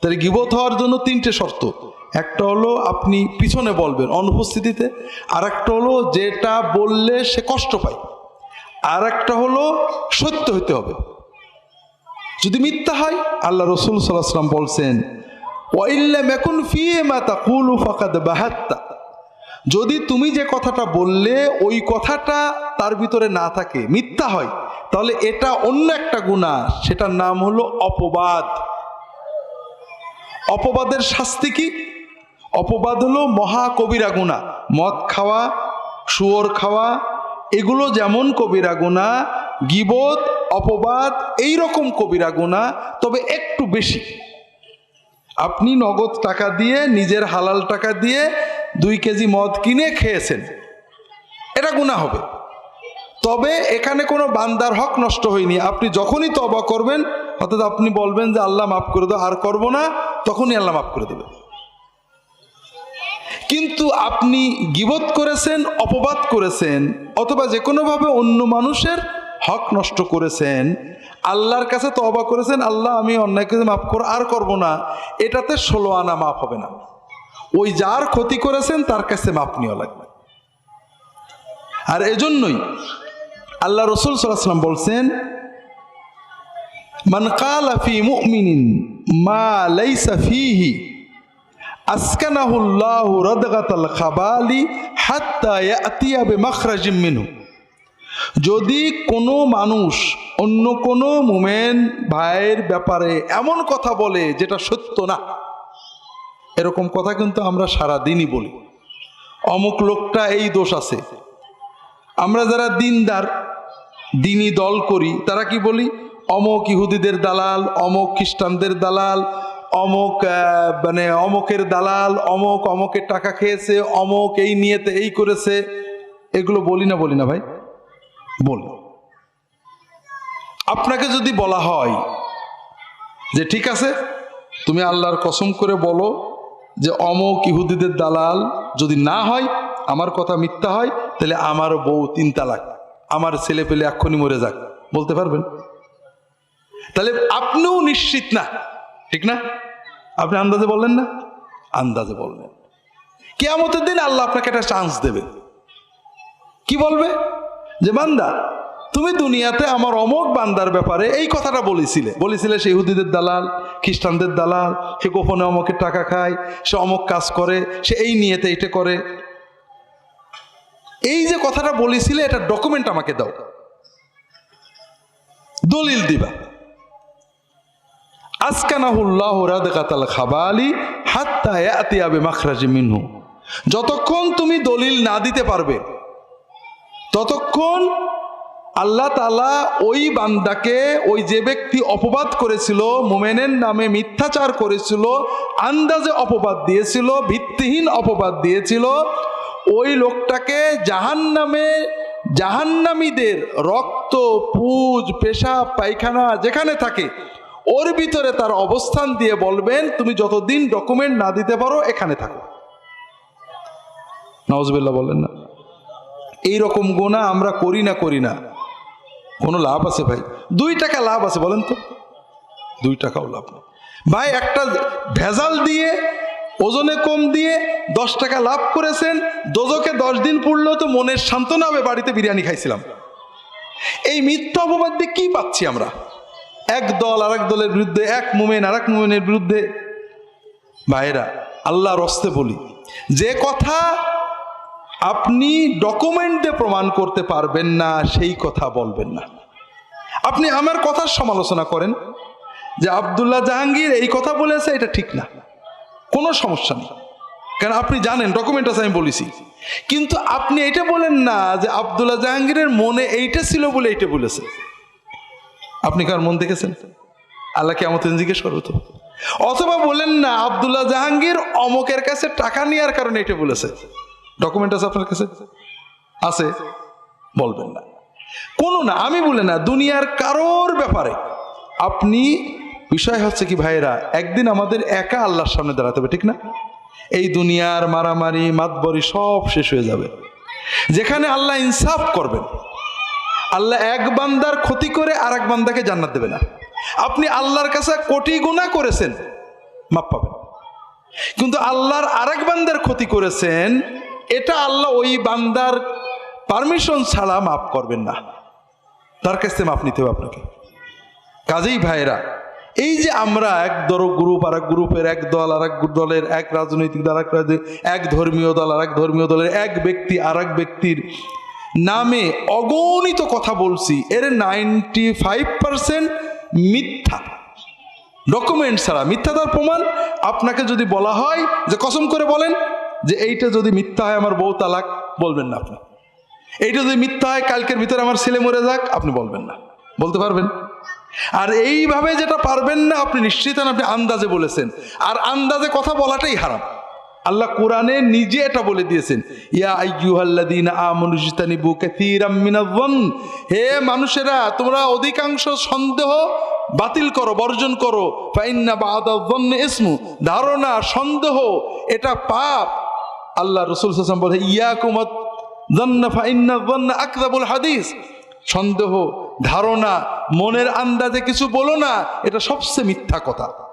তাহলে গিবত হওয়ার জন্য তিনটে শর্ত। একটা হলো আপনি পিছনে বলবেন অনুপস্থিতিতে আর একটা হলো যেটা বললে সে কষ্ট পায়। আর একটা হলো সত্য হইতে হবে। যদি মিথ্যা হয়, আল্লাহ রসুল সাল্লাহাম বলছেন ওয়াইল্লা মেকুন ফিয়ে মাতা কুলু ফাকাদ বাহাত্তা। যদি তুমি যে কথাটা বললে, ওই কথাটা তার ভিতরে না থাকে, মিথ্যা হয়, তাহলে এটা অন্য একটা গুণা সেটার নাম হলো অপবাদ। অপবাদের শাস্তি কি? অপবাদ হলো মহা কবিরা গুণা। মদ খাওয়া, শুয়োর খাওয়া, এগুলো যেমন কবিরা গুণা, গিবত, অপবাদ এই রকম কবিরা গুণা, তবে একটু বেশি। আপনি নগদ টাকা দিয়ে, নিজের হালাল টাকা দিয়ে দুই কেজি মদ কিনে খেয়েছেন। এটা গুণা হবে। তবে এখানে কোনো বান্দার হক নষ্ট হয়নি। আপনি যখনই তবা করবেন, অর্থাৎ আপনি বলবেন যে, আল্লাহ মাফ করে দাও, আর করব না। তখনই আল্লাহ মাফ করে দেবে। কিন্তু আপনি গিবত করেছেন, অপবাদ করেছেন, অথবা যে কোনোভাবে অন্য মানুষের হক নষ্ট করেছেন, আল্লাহর কাছে তবা করেছেন, আল্লাহ আমি অন্যায়কে মাফ কর, আর করব না। এটাতে ষোলো আনা মাফ হবে না। ওই যার ক্ষতি করেছেন, তার কাছে মাপ নেওয়া লাগবে। আর এজন্যই আল্লাহ রসুল সাল্লাম বলছেন মান কালা ফি মুমিনিন মা লাইসা ফিহি আসকানাহুল্লাহু রাদগাতাল খাবালি হাত্তা ইয়াতিয়া বিমাখরাজিম মিনহু। যদি কোনো মানুষ অন্য কোনো মুমেন ভাইয়ের ব্যাপারে এমন কথা বলে যেটা সত্য না, এরকম কথা কিন্তু আমরা সারা দিনই বলি। অমুক লোকটা এই দোষ আছে। আমরা যারা দিনদার, দিনই দল করি, তারা কি বলি? অমক ইহুদিদের দালাল, অমক খ্রিস্টানদের দালাল, অমক মানে অমকের দালাল, অমক অমকের টাকা খেয়েছে, অমক এই নিয়েতে এই করেছে। এগুলো বলি না বলি না ভাই। বলি। আপনাকে যদি বলা হয় যে ঠিক আছে, তুমি আল্লাহর কসম করে বলো যে অমক ইহুদিদের দালাল যদি না হয়, আমার কথা মিথ্যা হয়, তাহলে আমার বউ তিন তালাক আমার ছেলে পেলে এক্ষুনি মরে যাক। বলতে পারবেন? তাহলে আপনিও নিশ্চিত না। ঠিক না? আপনি আন্দাজে বললেন না? আন্দাজে বললেন। কেয়ামতের দিন আল্লাহ আপনাকে একটা চান্স দেবে কি বলবে? যে, বান্দা, তুমি দুনিয়াতে আমার অমক বান্দার ব্যাপারে এই কথাটা বলেছিলে। বলেছিলে সে ইহুদিদের দালাল, খ্রিস্টানদের দালাল, সে গোপনে অমকের টাকা খায়, সে অমক কাজ করে, সে এই নিয়েতে এটা করে। এই যে কথাটা বলেছিলে, এটা ডকুমেন্ট আমাকে দাও। দলিল দিবা। আসকানাহুল্লাহ রাদকাতাল খাবালি হাত্তা ইয়াতিয়া বিমাখরাজি মিনহু। যতক্ষণ তুমি দলিল না দিতে পারবে, ততক্ষণ আল্লাহ তালা ওই বান্দাকে, ওই যে ব্যক্তি অপবাদ করেছিল, মোমেনের নামে মিথ্যাচার করেছিল, আন্দাজে অপবাদ দিয়েছিল, ভিত্তিহীন অপবাদ দিয়েছিল, ওই লোকটাকে জাহান নামে জাহান্নামীদের রক্ত, পুজ, পেশাব, পায়খানা যেখানে থাকে ওর ভিতরে তার অবস্থান দিয়ে বলবেন, তুমি যতদিন ডকুমেন্ট না দিতে পারো, এখানে থাকো। নওয়াজবিল্লা বলেন না। এই রকম গোনা আমরা করি না করি না। কোনো লাভ আছে ভাই? দুই টাকা লাভ আছে, বলেন তো। দুই টাকাও লাভ নেই। ভাই, একটা ভেজাল দিয়ে, ওজনে কম দিয়ে দশ টাকা লাভ করেছেন দোজকে দশ দিন পড়লেও তো মনের সান্ত্বনা হবে, বাড়িতে বিরিয়ানি খাইছিলাম। এই মিথ্যা অপবাদ দিয়ে কি পাচ্ছি আমরা? এক দল আর এক দলের বিরুদ্ধে, এক মোমেন আর এক মুমেনের বিরুদ্ধে। ভাইরা আল্লাহর রস্তে বলি, যে কথা আপনি ডকুমেন্টে প্রমাণ করতে পারবেন না, সেই কথা বলবেন না। আপনি আমার কথার সমালোচনা করেন যে আবদুল্লাহ জাহাঙ্গীর এই কথা বলেছে, এটা ঠিক না। কোনো সমস্যা নেই। কারণ আপনি জানেন ডকুমেন্ট আছে আমি বলেছি। কিন্তু আপনি এটা বলেন না যে আবদুল্লাহ জাহাঙ্গীরের মনে এইটা ছিল বলে এইটা বলেছে। আপনি কার মন দেখেছেন? আল্লাহ কেমন জিজ্ঞেস করব তো। অথবা বলেন না, আবদুল্লাহ জাহাঙ্গীর অমকের কাছে টাকা নেওয়ার কারণে এটা বলেছে। ডকুমেন্ট আছে আপনার কাছে? আছে। বলবেন না। কোনো না, আমি বলে না, দুনিয়ার কারোর ব্যাপারে। আপনি, বিষয় হচ্ছে কি ভাইরা একদিন আমাদের একা আল্লাহর সামনে দাঁড়াতে হবে, ঠিক না? এই দুনিয়ার মারামারি, মাতবরি সব শেষ হয়ে যাবে। যেখানে আল্লাহ ইনসাফ করবেন আল্লাহ এক বান্দার ক্ষতি করে আর এক বান্দাকে জান্নাত দেবে না। আপনি আল্লাহর কাছে কোটি গুণা করেছেন মাপ পাবেন। কিন্তু আল্লাহর আরেক বান্দার ক্ষতি করেছেন, এটা আল্লাহ ওই বান্দার পারমিশন ছাড়া মাফ করবেন না। তার কাছ থেকে মাপ নিতে হবে আপনাকে। কাজেই ভাইরা এই যে আমরা এক দর গ্রুপ আর এক গ্রুপের এক দল আর এক দলের এক রাজনৈতিক দল আর এক ধর্মীয় দল আর এক ধর্মীয় দলের এক ব্যক্তি আর এক ব্যক্তির নামে অগণিত কথা বলছি। এর নাইনটি ফাইভ পার্সেন্ট মিথ্যা। ডকুমেন্ট ছাড়া মিথ্যা তার প্রমাণ। আপনাকে যদি বলা হয় যে কসম করে বলেন যে এইটা যদি মিথ্যা হয় আমার বউ তালাক, বলবেন না আপনি। এইটা যদি মিথ্যা হয় কালকের ভিতরে আমার ছেলে মরে যাক, আপনি বলবেন না। বলতে পারবেন? আর এইভাবে যেটা পারবেন না, আপনি নিশ্চিত আপনি আন্দাজে বলেছেন। আর আন্দাজে কথা বলাটাই হারাম। আল্লাহ কোরআনে নিজে এটা বলে দিয়েছেন, ইয়া হে মানুষেরা, তোমরা অধিকাংশ সন্দেহ বাতিল করো, বর্জন করো। ইসমু। ধারণা, সন্দেহ, এটা পাপ। আল্লাহ রসুল বলে জন্না ফাইন্না জন্না হাদিস। সন্দেহ, ধারণা, মনের আন্দাজে কিছু বলো না, এটা সবচেয়ে মিথ্যা কথা।